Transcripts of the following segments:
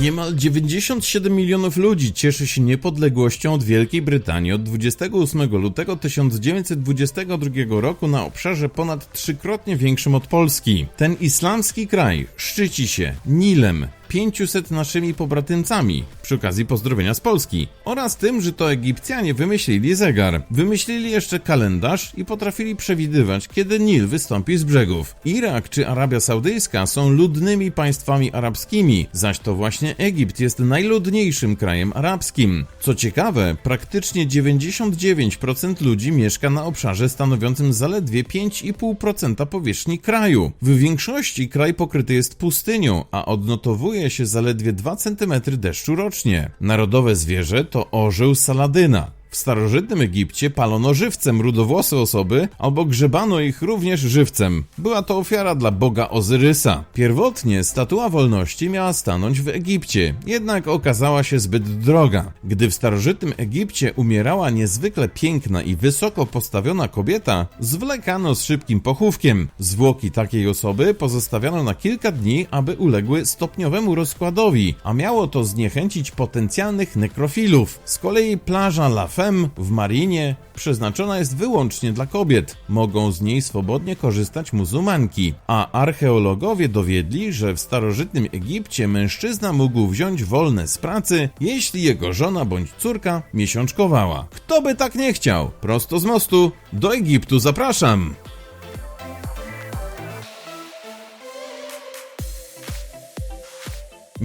Niemal 97 milionów ludzi cieszy się niepodległością od Wielkiej Brytanii od 28 lutego 1922 roku na obszarze ponad trzykrotnie większym od Polski. Ten islamski kraj szczyci się Nilem, 500 naszymi pobratymcami, przy okazji pozdrowienia z Polski, oraz tym, że to Egipcjanie wymyślili zegar. Wymyślili jeszcze kalendarz i potrafili przewidywać, kiedy Nil wystąpi z brzegów. Irak czy Arabia Saudyjska są ludnymi państwami arabskimi, zaś to właśnie Egipt jest najludniejszym krajem arabskim. Co ciekawe, praktycznie 99% ludzi mieszka na obszarze stanowiącym zaledwie 5,5% powierzchni kraju. W większości kraj pokryty jest pustynią, a odnotowuje się zaledwie 2 cm deszczu rocznie. Narodowe zwierzę to orzeł Saladyna. W starożytnym Egipcie palono żywcem rudowłose osoby albo grzebano ich również żywcem. Była to ofiara dla boga Ozyrysa. Pierwotnie statua wolności miała stanąć w Egipcie, jednak okazała się zbyt droga. Gdy w starożytnym Egipcie umierała niezwykle piękna i wysoko postawiona kobieta, zwlekano z szybkim pochówkiem. Zwłoki takiej osoby pozostawiano na kilka dni, aby uległy stopniowemu rozkładowi, a miało to zniechęcić potencjalnych nekrofilów. Z kolei plaża La W Marinie przeznaczona jest wyłącznie dla kobiet. Mogą z niej swobodnie korzystać muzułmanki, a archeologowie dowiedli, że w starożytnym Egipcie mężczyzna mógł wziąć wolne z pracy, jeśli jego żona bądź córka miesiączkowała. Kto by tak nie chciał? Prosto z mostu do Egiptu zapraszam!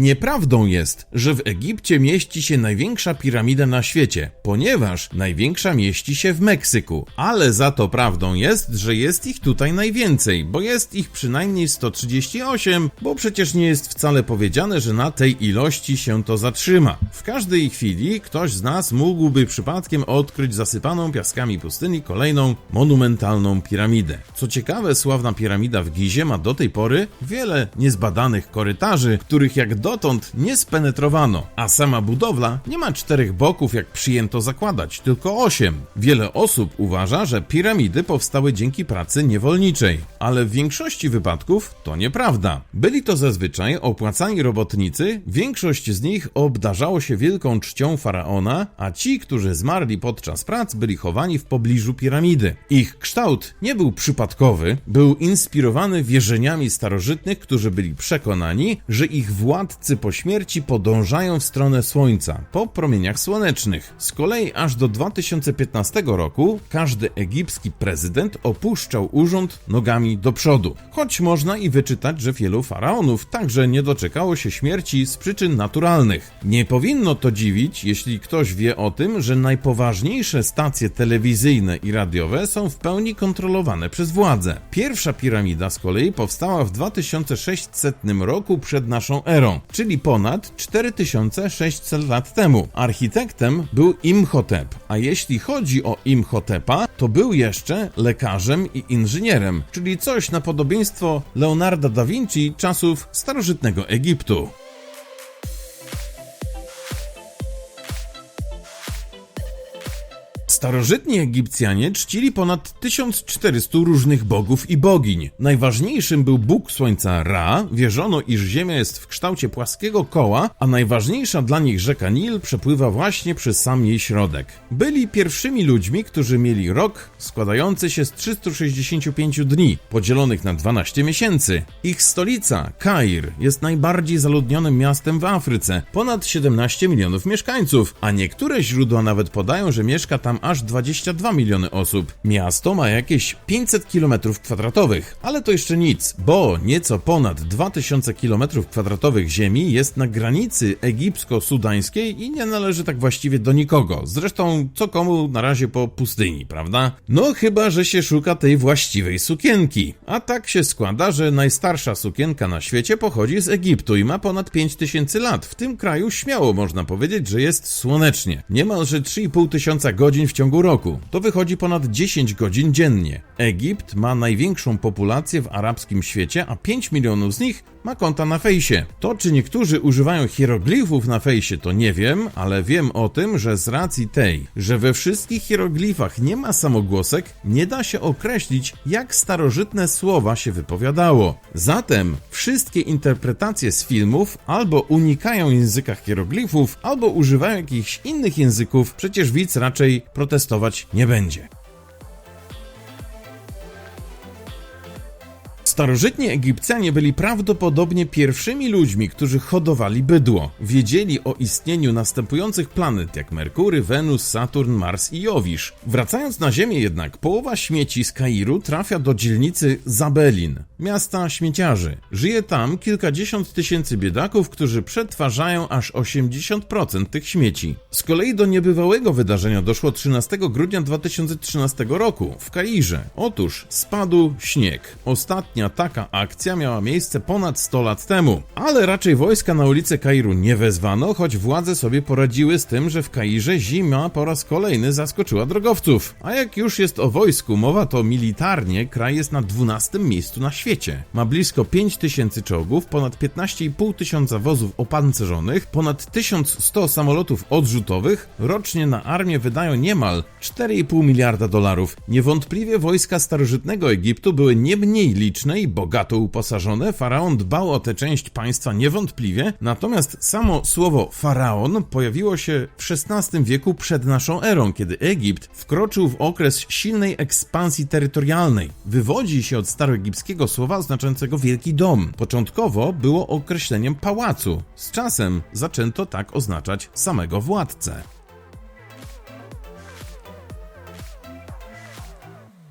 Nieprawdą jest, że w Egipcie mieści się największa piramida na świecie, ponieważ największa mieści się w Meksyku. Ale za to prawdą jest, że jest ich tutaj najwięcej, bo jest ich przynajmniej 138, bo przecież nie jest wcale powiedziane, że na tej ilości się to zatrzyma. W każdej chwili ktoś z nas mógłby przypadkiem odkryć zasypaną piaskami pustyni kolejną monumentalną piramidę. Co ciekawe, sławna piramida w Gizie ma do tej pory wiele niezbadanych korytarzy, których jak dotąd nie spenetrowano, a sama budowla nie ma czterech boków, jak przyjęto zakładać, tylko osiem. Wiele osób uważa, że piramidy powstały dzięki pracy niewolniczej, ale w większości wypadków to nieprawda. Byli to zazwyczaj opłacani robotnicy, większość z nich obdarzało się wielką czcią faraona, a ci, którzy zmarli podczas prac, byli chowani w pobliżu piramidy. Ich kształt nie był przypadkowy, był inspirowany wierzeniami starożytnych, którzy byli przekonani, że ich władcy po śmierci podążają w stronę Słońca po promieniach słonecznych. Z kolei aż do 2015 roku każdy egipski prezydent opuszczał urząd nogami do przodu. Choć można i wyczytać, że wielu faraonów także nie doczekało się śmierci z przyczyn naturalnych. Nie powinno to dziwić, jeśli ktoś wie o tym, że najpoważniejsze stacje telewizyjne i radiowe są w pełni kontrolowane przez władze. Pierwsza piramida z kolei powstała w 2600 roku przed naszą erą, czyli ponad 4600 lat temu. Architektem był Imhotep, a jeśli chodzi o Imhotepa, to był jeszcze lekarzem i inżynierem, czyli coś na podobieństwo Leonarda da Vinci czasów starożytnego Egiptu. Starożytni Egipcjanie czcili ponad 1400 różnych bogów i bogiń. Najważniejszym był bóg słońca Ra, wierzono, iż Ziemia jest w kształcie płaskiego koła, a najważniejsza dla nich rzeka Nil przepływa właśnie przez sam jej środek. Byli pierwszymi ludźmi, którzy mieli rok składający się z 365 dni, podzielonych na 12 miesięcy. Ich stolica, Kair, jest najbardziej zaludnionym miastem w Afryce, ponad 17 milionów mieszkańców, a niektóre źródła nawet podają, że mieszka tam aż 22 miliony osób. Miasto ma jakieś 500 km kwadratowych, ale to jeszcze nic, bo nieco ponad 2000 km kwadratowych ziemi jest na granicy egipsko-sudańskiej i nie należy tak właściwie do nikogo. Zresztą co komu na razie po pustyni, prawda? No chyba, że się szuka tej właściwej sukienki. A tak się składa, że najstarsza sukienka na świecie pochodzi z Egiptu i ma ponad 5000 lat. W tym kraju śmiało można powiedzieć, że jest słonecznie. Niemalże 3,5 tysiąca godzin w ciągu roku. To wychodzi ponad 10 godzin dziennie. Egipt ma największą populację w arabskim świecie, a 5 milionów z nich ma konta na fejsie. To, czy niektórzy używają hieroglifów na fejsie, to nie wiem, ale wiem o tym, że z racji tej, że we wszystkich hieroglifach nie ma samogłosek, nie da się określić, jak starożytne słowa się wypowiadało. Zatem wszystkie interpretacje z filmów albo unikają języka hieroglifów, albo używają jakichś innych języków, przecież widz raczej protestować nie będzie. Starożytni Egipcjanie byli prawdopodobnie pierwszymi ludźmi, którzy hodowali bydło. Wiedzieli o istnieniu następujących planet jak Merkury, Wenus, Saturn, Mars i Jowisz. Wracając na Ziemię jednak, połowa śmieci z Kairu trafia do dzielnicy Zabelin, miasta śmieciarzy. Żyje tam kilkadziesiąt tysięcy biedaków, którzy przetwarzają aż 80% tych śmieci. Z kolei do niebywałego wydarzenia doszło 13 grudnia 2013 roku w Kairze. Otóż spadł śnieg. Ostatnia taka akcja miała miejsce ponad 100 lat temu, ale raczej wojska na ulice Kairu nie wezwano, choć władze sobie poradziły z tym, że w Kairze zima po raz kolejny zaskoczyła drogowców. A jak już jest o wojsku mowa, to militarnie kraj jest na 12 miejscu na świecie. Ma blisko 5000 czołgów, ponad 15,5 tysiąca wozów opancerzonych, ponad 1100 samolotów odrzutowych, rocznie na armię wydają niemal 4,5 miliarda dolarów. Niewątpliwie wojska starożytnego Egiptu były nie mniej liczne i bogato uposażone, faraon dbał o tę część państwa niewątpliwie, natomiast samo słowo faraon pojawiło się w XVI wieku przed naszą erą, kiedy Egipt wkroczył w okres silnej ekspansji terytorialnej. Wywodzi się od staroegipskiego słowa oznaczającego wielki dom. Początkowo było określeniem pałacu. Z czasem zaczęto tak oznaczać samego władcę.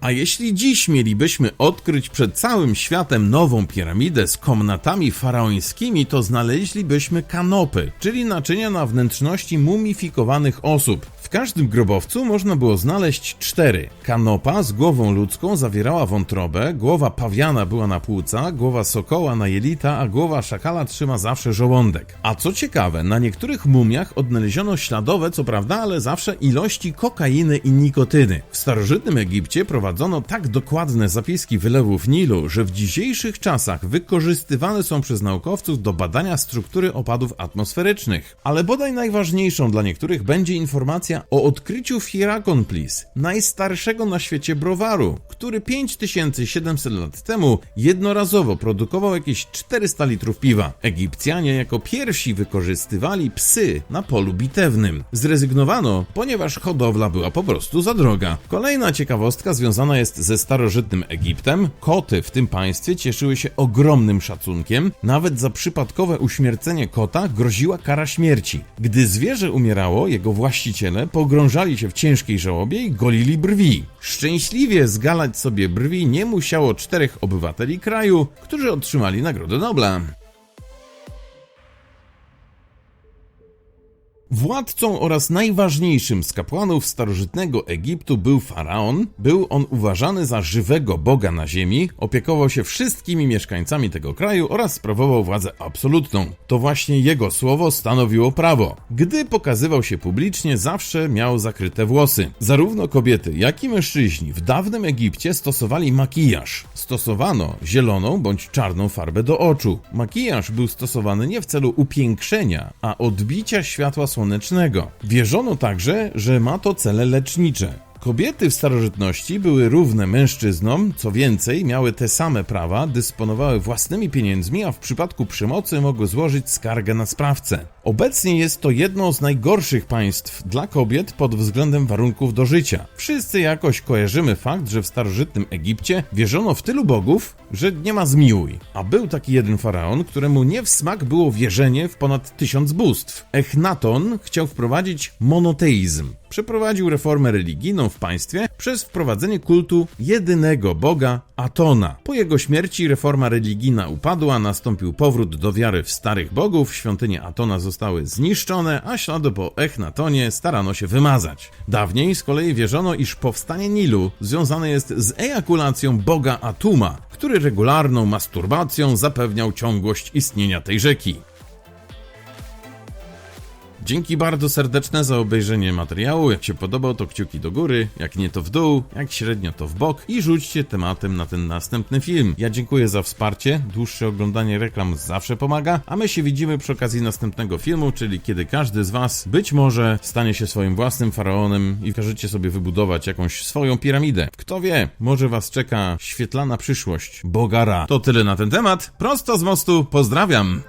A jeśli dziś mielibyśmy odkryć przed całym światem nową piramidę z komnatami faraońskimi, to znaleźlibyśmy kanopy, czyli naczynia na wnętrzności mumifikowanych osób. W każdym grobowcu można było znaleźć cztery. Kanopa z głową ludzką zawierała wątrobę, głowa pawiana była na płuca, głowa sokoła na jelita, a głowa szakala trzyma zawsze żołądek. A co ciekawe, na niektórych mumiach odnaleziono śladowe, co prawda, ale zawsze ilości kokainy i nikotyny. W starożytnym Egipcie prowadzono tak dokładne zapiski wylewów Nilu, że w dzisiejszych czasach wykorzystywane są przez naukowców do badania struktury opadów atmosferycznych. Ale bodaj najważniejszą dla niektórych będzie informacja o odkryciu Hierakonplis, najstarszego na świecie browaru, który 5700 lat temu jednorazowo produkował jakieś 400 litrów piwa. Egipcjanie jako pierwsi wykorzystywali psy na polu bitewnym. Zrezygnowano, ponieważ hodowla była po prostu za droga. Kolejna ciekawostka związana jest ze starożytnym Egiptem. Koty w tym państwie cieszyły się ogromnym szacunkiem. Nawet za przypadkowe uśmiercenie kota groziła kara śmierci. Gdy zwierzę umierało, jego właściciele pogrążali się w ciężkiej żałobie i golili brwi. Szczęśliwie zgalać sobie brwi nie musiało czterech obywateli kraju, którzy otrzymali Nagrodę Nobla. Władcą oraz najważniejszym z kapłanów starożytnego Egiptu był faraon. Był on uważany za żywego boga na ziemi, opiekował się wszystkimi mieszkańcami tego kraju oraz sprawował władzę absolutną. To właśnie jego słowo stanowiło prawo. Gdy pokazywał się publicznie, zawsze miał zakryte włosy. Zarówno kobiety, jak i mężczyźni w dawnym Egipcie stosowali makijaż. Stosowano zieloną bądź czarną farbę do oczu. Makijaż był stosowany nie w celu upiększenia, a odbicia światła słonecznego. Wierzono także, że ma to cele lecznicze. Kobiety w starożytności były równe mężczyznom, co więcej, miały te same prawa, dysponowały własnymi pieniędzmi, a w przypadku przemocy mogły złożyć skargę na sprawcę. Obecnie jest to jedno z najgorszych państw dla kobiet pod względem warunków do życia. Wszyscy jakoś kojarzymy fakt, że w starożytnym Egipcie wierzono w tylu bogów, że nie ma zmiłuj. A był taki jeden faraon, któremu nie w smak było wierzenie w ponad tysiąc bóstw. Echnaton chciał wprowadzić monoteizm. Przeprowadził reformę religijną w państwie przez wprowadzenie kultu jedynego boga Atona. Po jego śmierci reforma religijna upadła, nastąpił powrót do wiary w starych bogów, świątynie Atona zostały zniszczone, a ślady po Echnatonie starano się wymazać. Dawniej z kolei wierzono, iż powstanie Nilu związane jest z ejakulacją boga Atuma, który regularną masturbacją zapewniał ciągłość istnienia tej rzeki. Dzięki bardzo serdeczne za obejrzenie materiału. Jak się podobał, to kciuki do góry, jak nie to w dół, jak średnio to w bok i rzućcie tematem na ten następny film. Ja dziękuję za wsparcie. Dłuższe oglądanie reklam zawsze pomaga, a my się widzimy przy okazji następnego filmu, czyli kiedy każdy z Was być może stanie się swoim własnym faraonem i każecie sobie wybudować jakąś swoją piramidę. Kto wie, może Was czeka świetlana przyszłość. Bogara. To tyle na ten temat. Prosto z mostu. Pozdrawiam.